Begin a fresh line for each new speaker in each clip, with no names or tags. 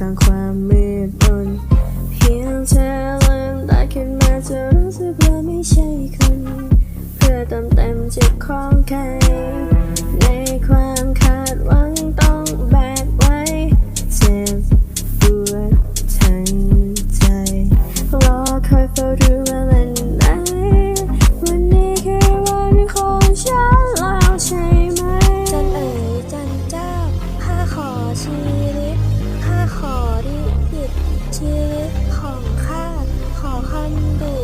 กลางความมืดมนเพียงเธอเลืมตาขึ้นมาจะรู้สึกว่าไม่ใช่
คนเพื่อเติมเต็มจิตของใครในความคา
ดหวังต้องแบกไว้เจ็บปวดทั้งใจรอคอยเฝ้าดูว่าวันไหนวันนี้คือวันของฉันแล้วใช่ไหมจัน
เอ๋ยจันเจ้าผ้าขอชี ชีวิของข้าขอคำดุ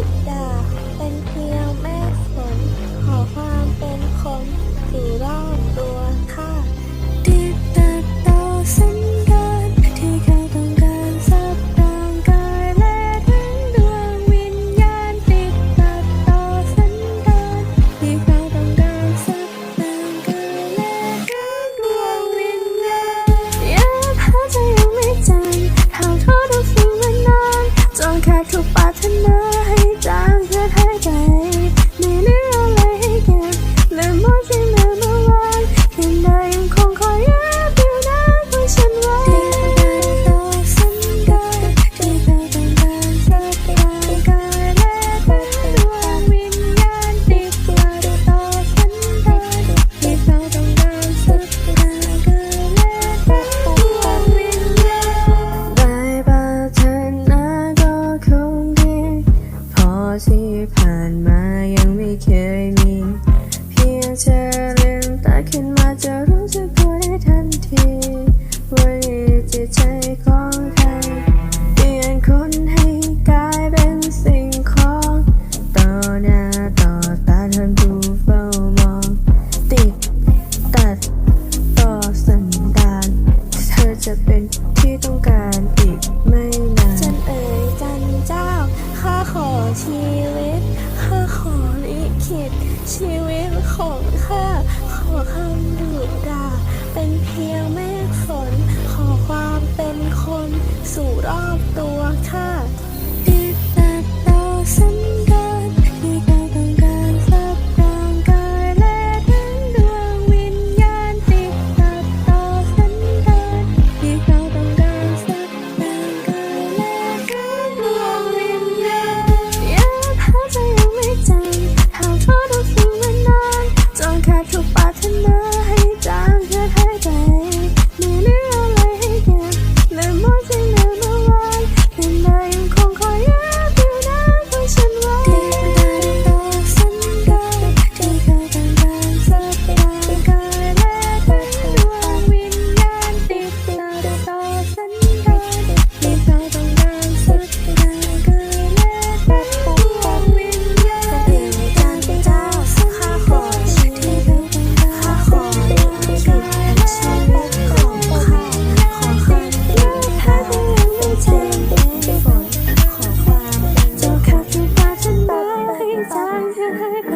know ของข้าขอคำดุดาเป็นเพียงเมฆฝน ขอความเป็นคนสู่รอบตัวข้า 咱们